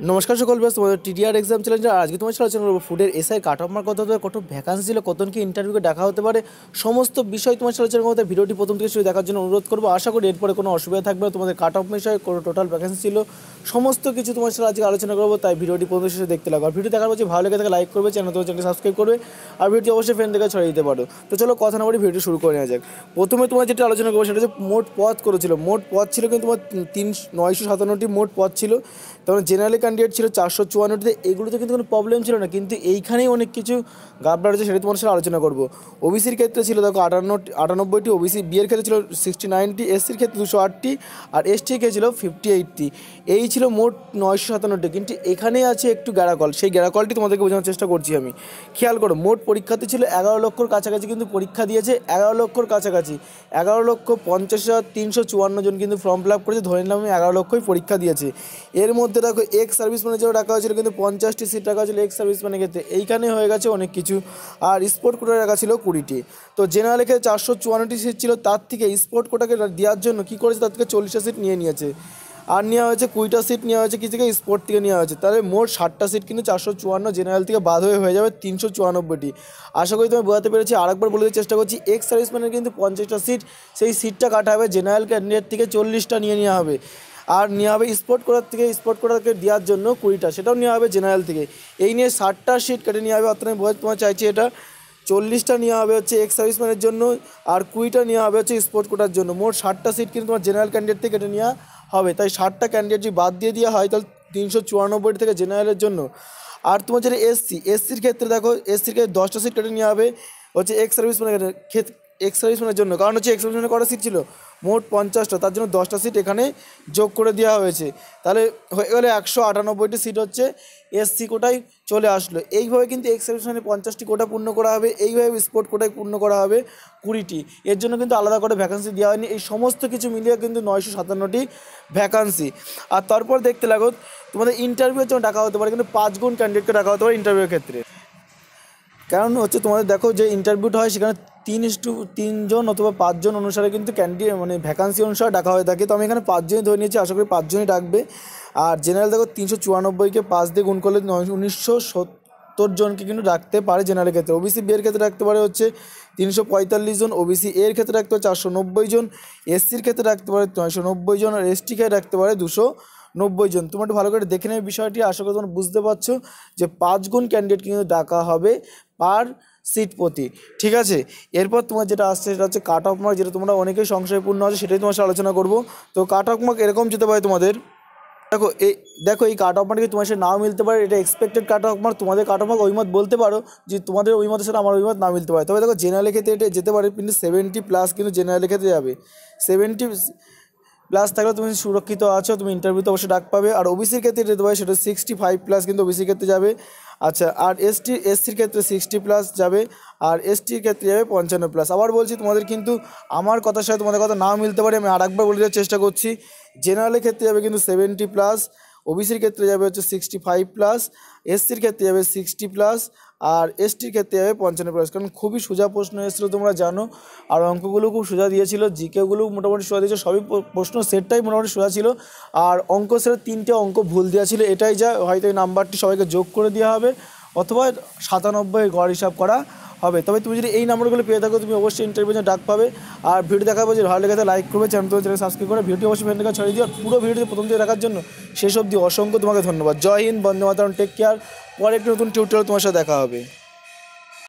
নমস্কার সকল ব্যাস তোমাদের টিডিআর এক্সাম চ্যালেঞ্জে আজকে তোমার সাথে করব ফুডের এসআই কাট অফ মার্ক কত পারে কত ভ্যাকান্সি ছিল, কতজন কি ইন্টারভিউকে দেখা হতে পারে, সমস্ত বিষয় তোমার সাথে আলোচনা করতে ভিডিওটি প্রথম থেকে শুরু দেখার জন্য অনুরোধ করব। আশা করি এরপরে কোনো অসুবিধা থাকবে তোমাদের কাট অফ বিষয়ে, কোনো টোটাল ভ্যাকান্সি ছিল, সমস্ত কিছু তোমার সাথে আজকে আলোচনা করব, তাই ভিডিওটি প্রথম শেষে দেখতে লাগো আর ভিডিও দেখার পর ভালো লেগে থাকে লাইক করবে চ্যানেল তোমার চ্যানেল সাবস্ক্রাইব করবে, আর ভিডিওটি অবশ্যই ফ্রেন্ডদের ছড়িয়ে দিতে পারো। তো চলো কথা না বলি ভিডিও শুরু করে নেওয়া যাক। প্রথমে তোমার যেটা আলোচনা করব, সেটা হচ্ছে মোট পদ করেছিল। মোট পথ ছিল কিন্তু তোমার তিন নয়শো সাতান্নটি মোট পথ ছিল। তারপরে জেনারেল ক্যান্ডিডেট ছিল চারশো চুয়ান্নটিতে, এগুলোতে কিন্তু কোনো প্রবলেম ছিল না। কিন্তু এইখানেই অনেক কিছু গাবলা রয়েছে সেটা তোমার সাথে আলোচনা করব। ওবিসির ক্ষেত্রে ছিল দেখো আটান্ন, আটানব্বইটি ওবিসি বিয়ের ক্ষেত্রে ছিল সিক্সটি নাইনটি এসসির ক্ষেত্রে দুশো আটটি, আর এসটির ক্ষেত্রে ছিল ফিফটি এইটটি এই ছিল মোট নয়শো সাতান্নটি, কিন্তু এখানেই আছে একটু গ্যারাকল। সেই গ্যারাকলটি তোমাদেরকে বোঝানোর চেষ্টা করছি আমি। খেয়াল করো, মোট পরীক্ষাতে ছিল এগারো লক্ষর কাছাকাছি কিন্তু পরীক্ষা দিয়েছে, এগারো লক্ষর কাছাকাছি। এগারো লক্ষ পঞ্চাশ হাজার তিনশো চুয়ান্ন জন কিন্তু ফর্ম ফিল আপ করেছে, ধরে নিলাম আমি এগারো লক্ষই পরীক্ষা দিয়েছে। এর মধ্যে দেখো এক্স সার্ভিস ম্যানেজারও রাখা হয়েছিল কিন্তু পঞ্চাশটি সিট রাখা হয়েছিল এক্স সার্ভিস ম্যানের ক্ষেত্রে। এইখানে হয়ে গেছে অনেক কিছু। আর স্পোর্ট কোটা রাখা ছিল কুড়িটি। তো জেনারেল ক্ষেত্রে চারশো চুয়ান্নটি সিট ছিল, তার থেকে স্পোর্ট কোটাকে দেওয়ার জন্য কী করেছে? তার থেকে চল্লিশটা সিট নিয়ে নিয়েছে। আর নেওয়া হয়েছে কুড়িটা সিট নেওয়া হয়েছে কি থেকে? স্পোর্ট থেকে নেওয়া হয়েছে। তাহলে মোট ষাটটা সিট কিন্তু চারশো চুয়ান্ন জেনারেল থেকে বাদ হয়ে হয়ে যাবে তিনশো চুয়ানব্বইটি। আশা করি তুমি বোঝাতে পেরেছি। আরেকবার বলে চেষ্টা করছি এক্স সার্ভিস সার্ভিসম্যানের কিন্তু পঞ্চাশটা সিট সেই সিটটা কাটা হবে জেনারেল ক্যান্ডিডেট থেকে চল্লিশটা নিয়ে নেওয়া হবে। আর নেওয়া হবে স্পোর্ট কোটার থেকে স্পোর্ট কোটাকে দেওয়ার জন্য কুড়িটা। সেটাও নেওয়া হবে জেনারেল থেকে। এই নিয়ে ষাটটা সিট কেটে নেওয়া হবে, অর্থাৎ আমি তোমার চাইছি এটা। চল্লিশটা নেওয়া হবে হচ্ছে এক্স সার্ভিসম্যানের জন্য, আর কুড়িটা নেওয়া হবে হচ্ছে স্পোর্ট কোটার জন্য। মোট ষাটটা সিট কিন্তু তোমার জেনারেল ক্যান্ডিডেট থেকে কেটে নেওয়া হবে। তাই ষাটটা ক্যান্ডিডেট যদি বাদ দিয়ে দেওয়া হয়, তাহলে তিনশো চুরানব্বই থেকে জেনারেলের জন্য। আর তোমার যেটা এসসি এসসির ক্ষেত্রে দেখো এসসির ক্ষেত্রে দশটা সিট কেটে নেওয়া হবে হচ্ছে এক্স সার্ভিসম্যানের ক্ষেত্রে এক্স সার্ভিসম্যানের জন্য। কারণ হচ্ছে এক্স সার্ভিসম্যানের কটা সিট ছিল? মোট পঞ্চাশটা, তার জন্য দশটা সিট এখানে যোগ করে দেওয়া হয়েছে। তাহলে হয়ে গেলে একশো আটানব্বইটি সিট হচ্ছে, এসসি কোটায় চলে আসলো। এইভাবে কিন্তু এক্স সার্ভিসম্যানের পঞ্চাশটি কোটা পূর্ণ করা হবে, এইভাবে স্পোর্ট কোটায় পূর্ণ করা হবে কুড়িটি। এর জন্য কিন্তু আলাদা করে ভ্যাকান্সি দেওয়া হয়নি। এই সমস্ত কিছু মিলিয়ে কিন্তু নয়শো সাতান্নটি ভ্যাকান্সি আর তারপর দেখতে লাগো, তোমাদের ইন্টারভিউর জন্য ডাকা হতে পারে, কিন্তু পাঁচ গুণ ক্যান্ডিডেটকে ডাকা হতে পারে ইন্টারভিউর ক্ষেত্রে। কারণ হচ্ছে তোমাদের দেখো যে ইন্টারভিউটা হয়, সেখানে তিন ইস্টু তিনজন অথবা পাঁচজন অনুসারে কিন্তু ক্যান্ডিডেট মানে ভ্যাকান্সি অনুসারে ডাকা হয়ে থাকে। তো আমি এখানে পাঁচজনই ধরে নিয়েছি, আশা করি পাঁচজনই ডাকবে। আর জেনারেল দেখো তিনশো চুরানব্বইকে পাঁচ দিয়ে গুণ করলে উনিশশো সত্তর জনকে কিন্তু ডাকতে পারে জেনারেল ক্ষেত্রে। ওবিসি বি ক্ষেত্রে রাখতে পারে হচ্ছে তিনশো পঁয়তাল্লিশ জন ওবিসি এর ক্ষেত্রে রাখতে পারে চারশো নব্বই জন এসসির ক্ষেত্রে রাখতে পারে নয়শো নব্বই জন, আর এসটি ক্ষেত্রে রাখতে পারে দুশো নব্বই জন। তোমার একটু ভালো করে দেখে নেবে বিষয়টি, আশা করি তোমরা বুঝতে পারছ যে পাঁচ গুণ ক্যান্ডিডেট কিন্তু ডাকা হবে পার সিট প্রতি, ঠিক আছে? এরপর তোমার যেটা আসছে সেটা হচ্ছে কাট অফ মার্ক যেটা তোমরা অনেকেই সংশয়পূর্ণ আছে, সেটাই তোমার আলোচনা করব। তো কাট অফ মার্ক এরকম যেতে পারে তোমাদের, দেখো, এই দেখো, এই কাট অফ মার্কে তোমার সাথে নাও মিলতে পারে, এটা এক্সপেক্টেড কাট অফ মার্ক তোমাদের কাট অফ মার্ক ওই মত বলতে পারো যে তোমাদের ওই মতের সাথে আমার ওই মত না মিলতে পারে। তবে দেখো জেনারেল ক্ষেত্রে এটা যেতে পারে, কিন্তু সেভেন্টি প্লাস কিন্তু জেনারেল ক্ষেত্রে যাবে। সেভেন্টি প্লাস থাকলে তুমি সুরক্ষিত আছো, তুমি ইন্টারভিউতে অবশ্যই ডাক পাবে। আর ওবিসির ক্ষেত্রে যেতে পারে, সেটা সিক্সটি ফাইভ প্লাস কিন্তু ওবিসির ক্ষেত্রে যাবে। আচ্ছা আর এসটি এসসির ক্ষেত্রে সিক্সটি প্লাস যাবে, আর এসটির ক্ষেত্রে যাবে পঞ্চান্ন প্লাস আবার বলছি, তোমাদের কিন্তু আমার কথার সাথে তোমাদের কথা নাও মিলতে পারে, আমি আরেকবার বলে দেওয়ার চেষ্টা করছি। জেনারেলের ক্ষেত্রে যাবে কিন্তু সেভেন্টি প্লাস ওবিসির ক্ষেত্রে যাবে হচ্ছে সিক্সটি ফাইভ প্লাস এসসির ক্ষেত্রে যাবে সিক্সটি প্লাস আর এসটির ক্ষেত্রে হবে পঞ্চান্ন প্লাস কারণ খুবই সোজা প্রশ্ন এসেছিল, তোমরা জানো। আর অঙ্কগুলো খুব সোজা দিয়েছিল, জিকেগুলো মোটামুটি সোজা দিয়েছিল, সবই প্রশ্ন সেটটাই মোটামুটি সোজা ছিল। আর অঙ্ক সেটের তিনটে অঙ্ক ভুল দেওয়া ছিল, এটাই যা হয়তো এই নাম্বারটি সবাইকে যোগ করে দেওয়া হবে, অথবা সাতানব্বই গড় হিসাব করা। হবে। তবে তুমি যদি এই নাম্বারগুলো পেয়ে থাকো, তুমি অবশ্যই ইন্টারভিউ ডাক পাবে। আর ভিডিও দেখাবো যে ভালো লেগে লাইক করবে চ্যানেল চ্যানেল সাবস্ক্রাইব করে ভিডিও অবশ্যই ফ্রেন্ডকে ছড়িয়ে দিও। পুরো ভিডিওটি প্রথম থেকে দেখার জন্য সেসব দিয়ে অসংখ্য তোমাকে ধন্যবাদ। জয় হিন্দ, বন্দে মাতারণ টেক কেয়ার পরে একটি নতুন টিউটোরিয়াল তোমার সাথে দেখা হবে।